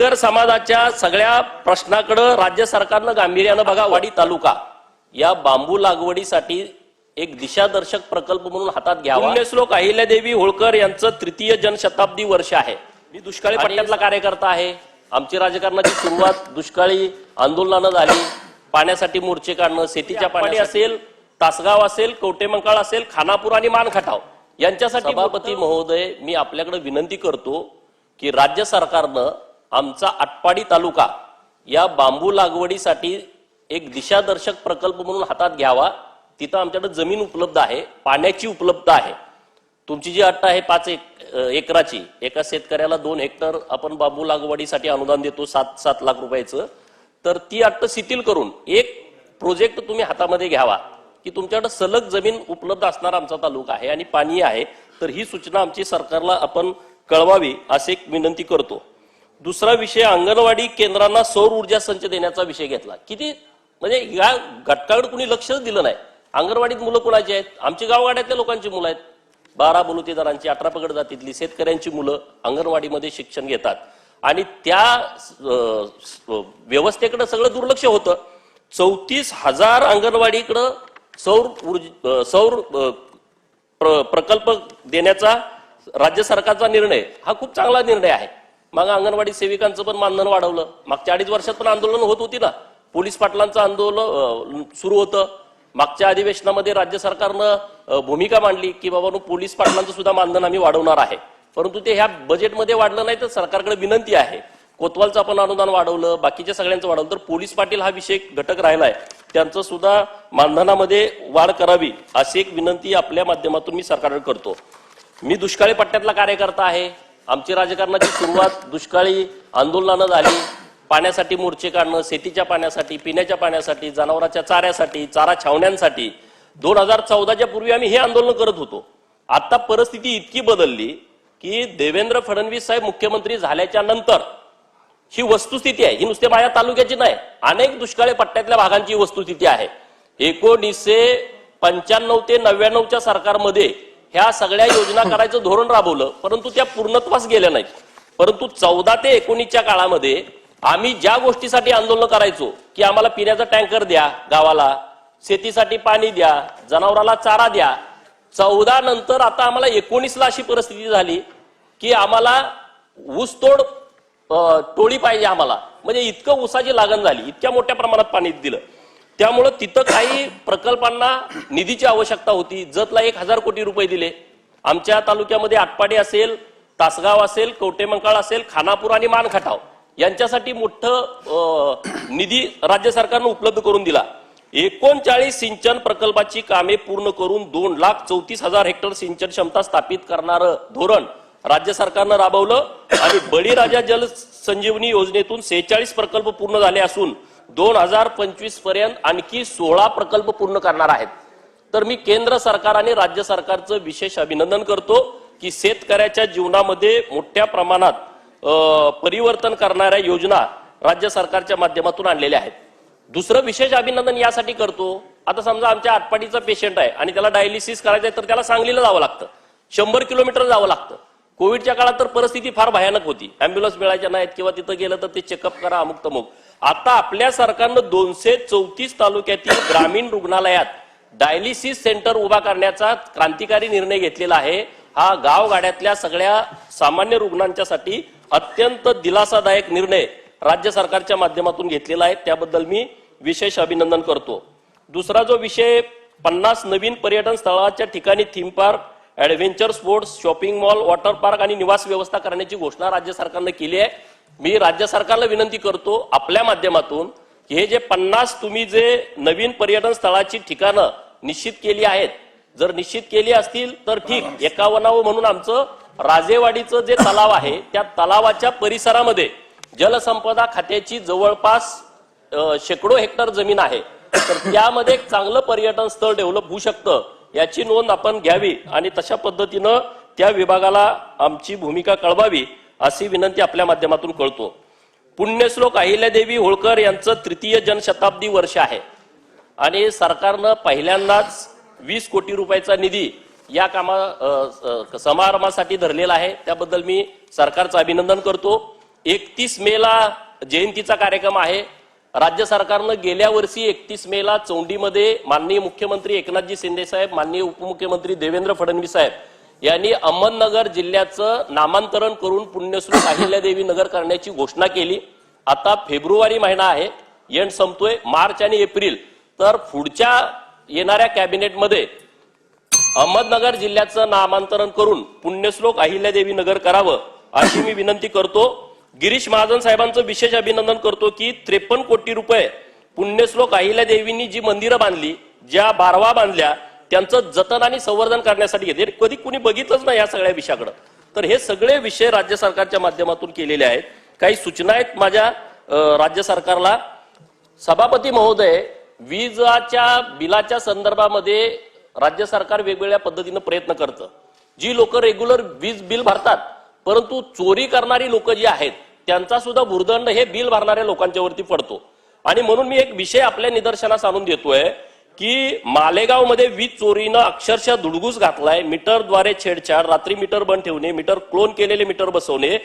तर समाजाच्या सगळ्या प्रश्नाकडे राज्य सरकारनं गांभीर्यानं बघा वाडी तालुका. या बांबू लागवडीसाठी एक दिशादर्शक प्रकल्प म्हणून हातात घ्यावा. पुण्यश्लोक अहिल्यादेवी होळकर यांचं तृतीय जनशताब्दी वर्ष आहे. मी दुष्काळी पट्ट्यातला कार्यकर्ता आहे. आमची राजकारणाची सुरुवात दुष्काळी आंदोलनानं झाली. पाण्यासाठी मोर्चे काढणं शेतीच्या पाणी असेल तासगाव असेल कवटेमंकाळ असेल खानापूर आणि मानखटाव. यांच्यासाठी सभापती महोदय मी आपल्याकडे विनंती करतो की राज्य सरकारनं आमचा आटपाडी तालुका या बांबू लागवडीसाठी एक दिशादर्शक प्रकल्प म्हणून हातात घ्यावा. तिथं आमच्याकडे जमीन उपलब्ध आहे पाण्याची उपलब्ध आहे. तुमची जी अट्ट आहे पाच एक एकराची एका शेतकऱ्याला दोन हेक्टर आपण बांबू लागवडीसाठी अनुदान देतो सात सात लाख रुपयाचं. तर ती अट्ट शिथिल करून एक प्रोजेक्ट तुम्ही हातामध्ये घ्यावा की तुमच्याकडे सलग जमीन उपलब्ध असणारा आमचा तालुका आहे आणि पाणी आहे. तर ही सूचना आमची सरकारला आपण कळवावी असे एक विनंती करतो. दुसरा विषय अंगणवाडी केंद्रांना सौर ऊर्जा संच देण्याचा विषय घेतला. किती? म्हणजे या घटकाकडे कुणी लक्षच दिलं नाही. अंगणवाडीत मुलं कुणाची आहेत? आमची गावगाड्यातल्या लोकांची मुलं आहेत. बारा बलुतेदारांची अठरा पगड जातीतली शेतकऱ्यांची मुलं अंगणवाडीमध्ये शिक्षण घेतात. आणि त्या व्यवस्थेकडे सगळं दुर्लक्ष होतं. चौतीस हजार अंगणवाडीकडं सौर ऊर्जा सौर प्र- प्रकल्प देण्याचा राज्य सरकारचा निर्णय. हा खूप चांगला निर्णय आहे. मग अंगणवाडी सेविकांचं पण मानधन वाढवलं. मागच्या अडीच वर्षात पण आंदोलन होत होती ना. पोलीस पाटलांचं आंदोलन सुरू होतं. मागच्या अधिवेशनामध्ये राज्य सरकारनं भूमिका मांडली की बाबा पोलीस पाटलांचं सुद्धा मानधन आम्ही वाढवणार आहे. परंतु ते ह्या बजेटमध्ये वाढलं नाही तर सरकारकडे विनंती आहे. कोतवालचं आपण अनुदान वाढवलं बाकीच्या सगळ्यांचं वाढवलं. तर पोलीस पाटील हा विषय घटक राहिलाय त्यांचं सुद्धा मानधनामध्ये वाढ करावी अशी एक विनंती आपल्या माध्यमातून मी सरकारकडे करतो. मी दुष्काळी पट्ट्यातला कार्यकर्ता आहे. आमची राजकारणाची सुरुवात दुष्काळी आंदोलनानं झाली. पाण्यासाठी मोर्चे काढणं शेतीच्या पाण्यासाठी पिण्याच्या पाण्यासाठी जनावरांच्या चाऱ्यासाठी चारा छावण्यांसाठी. दोन हजार चौदाच्या पूर्वी आम्ही हे आंदोलन करत होतो. आता परिस्थिती इतकी बदलली की देवेंद्र फडणवीस साहेब मुख्यमंत्री झाल्याच्यानंतर ही वस्तुस्थिती आहे. ही नुसते माझ्या तालुक्याची नाही अनेक दुष्काळी पट्ट्यातल्या भागांची वस्तुस्थिती आहे. एकोणीसशे पंच्याण्णव ते नव्याण्णवच्या सरकारमध्ये ह्या सगळ्या योजना करायचं धोरण राबवलं परंतु त्या पूर्णत्वास गेल्या नाहीत. परंतु चौदा ते एकोणीसच्या काळामध्ये आम्ही ज्या गोष्टीसाठी आंदोलन करायचो की आम्हाला पिण्याचा टँकर द्या गावाला शेतीसाठी पाणी द्या जनावराला चारा द्या चौदा नंतर आता आम्हाला एकोणीसला अशी परिस्थिती झाली की आम्हाला ऊसतोड टोळी पाहिजे आम्हाला. म्हणजे इतकं ऊसाची लागण झाली इतक्या मोठ्या प्रमाणात पाणी दिलं. त्यामुळं तिथं काही प्रकल्पांना निधीची आवश्यकता होती. जतला एक हजार कोटी रुपये दिले. आमच्या तालुक्यामध्ये आटपाडी असेल तासगाव असेल कवटेमंकाळ असेल खानापूर आणि मानखटाव यांच्यासाठी मोठं निधी राज्य सरकारनं उपलब्ध करून दिला. एकोणचाळीस सिंचन प्रकल्पाची कामे पूर्ण करून दोन लाख चौतीस हजार हेक्टर सिंचन क्षमता स्थापित करणारं धोरण राज्य सरकारनं राबवलं आणि बळीराजा जल संजीवनी योजनेतून सेहेचाळीस प्रकल्प पूर्ण झाले असून दोन हजार पंचवीसपर्यंत आणखी सोळा प्रकल्प पूर्ण करणार आहेत. तर मी केंद्र सरकार आणि राज्य सरकारचं विशेष अभिनंदन करतो की शेतकऱ्याच्या जीवनामध्ये मोठ्या प्रमाणात परिवर्तन करणाऱ्या योजना राज्य सरकारच्या माध्यमातून आणलेल्या आहेत. दुसरं विशेष अभिनंदन यासाठी करतो आता समजा आमच्या आटपाडीचा पेशंट आहे आणि त्याला डायलिसिस करायचं आहे तर त्याला सांगलीला जावं लागतं. शंभर किलोमीटर जावं लागतं. कोविडच्या काळात तर परिस्थिती फार भयानक होती. अँब्युलन्स मिळायच्या नाहीत किंवा तिथं गेलं तर ते चेकअप करा अमुक तमुक आता आपल्या सरकारनं दोनशे चौतीस तालुक्यातील ग्रामीण रुग्णालयात डायलिसिस सेंटर उभा करण्याचा क्रांतिकारी निर्णय घेतलेला आहे. हा गावगाड्यातल्या सगळ्या सामान्य रुग्णांच्यासाठी अत्यंत दिलासादायक निर्णय राज्य सरकारच्या माध्यमातून घेतलेला आहे. त्याबद्दल मी विशेष अभिनंदन करतो. दुसरा जो विषय पन्नास नवीन पर्यटन स्थळाच्या ठिकाणी theme park adventure sports shopping mall water park आणि निवास व्यवस्था करण्याची घोषणा राज्य सरकारनं केली आहे. मी राज्य सरकारला विनंती करतो आपल्या माध्यमातून की हे जे पन्नास तुम्ही जे नवीन पर्यटन स्थळाची ठिकाणं निश्चित केली आहेत जर निश्चित केली असतील तर ठीक एकावन्नावं म्हणून आमचं राजेवाडीचं जे तलाव आहे त्या तलावाच्या परिसरामध्ये जलसंपदा खात्याची जवळपास शेकडो हेक्टर जमीन आहे. तर त्यामध्ये एक चांगलं पर्यटन स्थळ डेव्हलप होऊ शकतं याची नोंद आपण घ्यावी आणि तशा पद्धतीनं त्या विभागाला आमची भूमिका कळवावी. अशी विनंती आपल्या माध्यमातून कळतो. पुण्यश्लोक अहिल्यादेवी होळकर यांचं तृतीय जनशताब्दी वर्ष आहे. आणि सरकारनं पहिल्यांदाच वीस कोटी रुपयाचा निधी या कामा समारंभासाठी धरलेला आहे. त्याबद्दल मी सरकारचं अभिनंदन करतो. एकतीस मेला जयंतीचा कार्यक्रम आहे. राज्य सरकारनं गेल्या वर्षी एकतीस मेला चौंडीमध्ये माननीय मुख्यमंत्री एकनाथजी शिंदे साहेब माननीय उपमुख्यमंत्री देवेंद्र फडणवीस साहेब यांनी अहमदनगर जिल्ह्याचं नामांतरण करून पुण्यश्री अहिल्यादेवी नगर करण्याची घोषणा केली. आता फेब्रुवारी महिना आहे. एंड संपतोय. मार्च आणि एप्रिल. तर पुढच्या येणाऱ्या कॅबिनेटमध्ये अहमदनगर जिल्ह्याचं नामांतरण करून पुण्यश्लोक अहिल्यादेवी नगर करावं अशी मी विनंती करतो. गिरीश महाजन साहेबांचं विशेष अभिनंदन करतो की त्रेपन्न कोटी रुपये पुण्यश्लोक अहिल्यादेवींनी जी मंदिरं बांधली ज्या बारवा बांधल्या त्यांचं जतन आणि संवर्धन करण्यासाठी घेते कधी कुणी बघितलंच नाही या सगळ्या विषयाकडं. तर हे सगळे विषय राज्य सरकारच्या माध्यमातून केलेले आहेत. काही सूचना आहेत माझ्या राज्य सरकारला. सभापती महोदय वीजाच्या बिलाच्या संदर्भामध्ये राज्य सरकार वेगवेगळ्या पद्धतीनं प्रयत्न करतं. जी लोक रेग्युलर वीज बिल भरतात परंतु चोरी करणारी लोक जी आहेत त्यांचा सुद्धा भूर्दंड हे बिल भरणाऱ्या लोकांच्या वरती पडतो. आणि म्हणून मी एक विषय आपल्या निदर्शनास आणून देतोय. की मालेगावमध्ये वीज चोरीनं अक्षरशः धुडगूस घातलाय. मीटरद्वारे छेडछाड रात्री मीटर बंद ठेवणे मीटर क्लोन केलेले मीटर बसवणे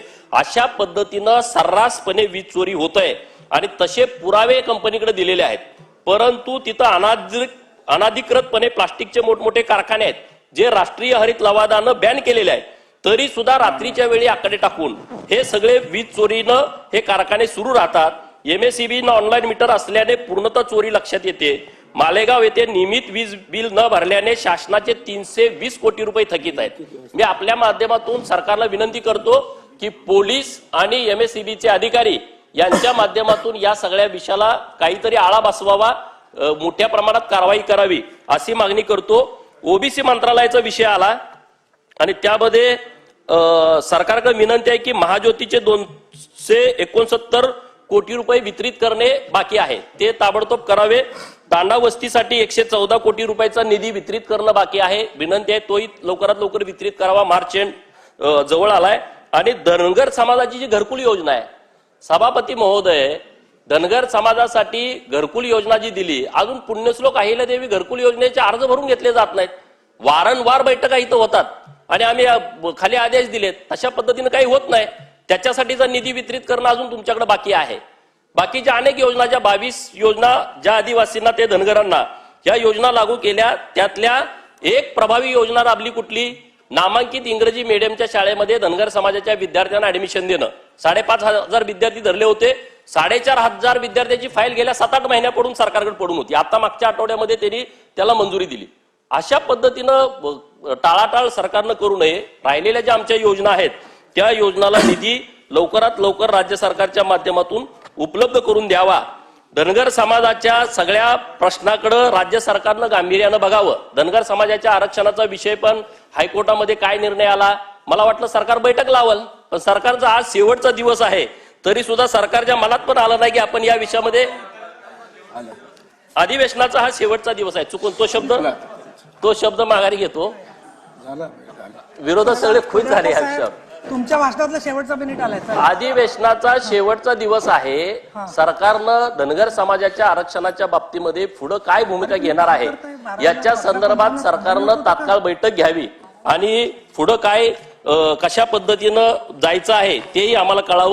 अशा पद्धतीनं सर्रासपणे वीज चोरी होत आहे आणि तसे पुरावे कंपनीकडे दिलेले आहेत. परंतु तिथं अनाधिक अनाधिकृतपणे प्लास्टिकचे मोठमोठे कारखाने आहेत जे राष्ट्रीय हरित लवादानं बॅन केलेले आहेत. तरी सुद्धा रात्रीच्या वेळी आकडे टाकून हे सगळे वीज चोरीनं हे कारखाने सुरू राहतात. एमएसईबी ऑनलाईन मीटर असल्याने पूर्णतः चोरी लक्षात येते. मालेगाव येथे नियमित वीज बिल न भरल्याने शासनाचे तीनशे वीस कोटी रुपये थकीत आहेत. मी आपल्या माध्यमातून सरकारला विनंती करतो की पोलीस आणि एम एस सी बीचे अधिकारी यांच्या माध्यमातून या सगळ्या विषयाला काहीतरी आळा बसवावा मोठ्या प्रमाणात कारवाई करावी अशी मागणी करतो. ओबीसी मंत्रालयाचा विषय आला आणि त्यामध्ये सरकारकडे विनंती आहे की महाज्योतीचे दोनशे एकोणसत्तर कोटी रुपये वितरित करणे बाकी आहे. ते ताबडतोब करावे. तांडा वस्तीसाठी एकशे चौदा कोटी रुपयाचा निधी वितरित करणं बाकी आहे. विनंती आहे तोही लवकरात लवकर वितरित करावा. मार्च एंड जवळ आलाय. आणि धनगर समाजाची जी घरकुल योजना आहे सभापती महोदय धनगर समाजासाठी घरकुल योजना जी दिली अजून पुण्यश्लोक अहिल्यादेवी घरकुल योजनेचे अर्ज भरून घेतले जात नाहीत. वारंवार बैठका इथं होतात. आणि आम्ही खाली आदेश दिलेत. अशा पद्धतीनं काही होत नाही. त्याच्यासाठीचा निधी वितरित करणं अजून तुमच्याकडे बाकी आहे. बाकीच्या अनेक योजना ज्या बावीस योजना ज्या आदिवासींना ते धनगरांना ज्या योजना लागू केल्या त्यातल्या एक प्रभावी योजना राबली कुठली? नामांकित इंग्रजी मीडियमच्या शाळेमध्ये धनगर समाजाच्या विद्यार्थ्यांना ऍडमिशन देणं. साडेपाच हजार विद्यार्थी धरले होते. साडेचार हजार विद्यार्थ्यांची फाईल गेल्या सात आठ महिन्यापडून सरकारकडे पडून होती. आता मागच्या आठवड्यामध्ये त्यांनी त्याला मंजुरी दिली. अशा पद्धतीनं टाळाटाळ सरकारनं करू नये. राहिलेल्या ज्या आमच्या योजना आहेत त्या योजनाला निधी लवकरात लवकर राज्य सरकारच्या माध्यमातून उपलब्ध करून द्यावा. धनगर समाजाच्या सगळ्या प्रश्नाकडे राज्य सरकारनं गांभीर्यानं बघावं. धनगर समाजाच्या आरक्षणाचा विषय पण हायकोर्टामध्ये काय निर्णय आला? मला वाटलं सरकार बैठक लावल पण सरकारचा आज शेवटचा दिवस आहे. तरी सुद्धा सरकारच्या मनात पण आलं नाही की आपण या विषयामध्ये अधिवेशनाचा हा शेवटचा दिवस आहे. चुकून तो शब्द तो शब्द माघारी घेतो. विरोधक सगळे खुश झाले या विषयावर. तुमच्या भाषणातला शेवटचा मिनिट आलाय चला. अधिवेशनाचा शेवटचा दिवस आहे. सरकारनं धनगर समाजाच्या आरक्षणाच्या बाबतीमध्ये पुढे काय भूमिका घेणार आहे? याच्या संदर्भात सरकारनं तात्काळ बैठक घ्यावी. आणि पुढं काय अं, कशा पद्धतीनं जायचं आहे तेही आम्हाला कळावं.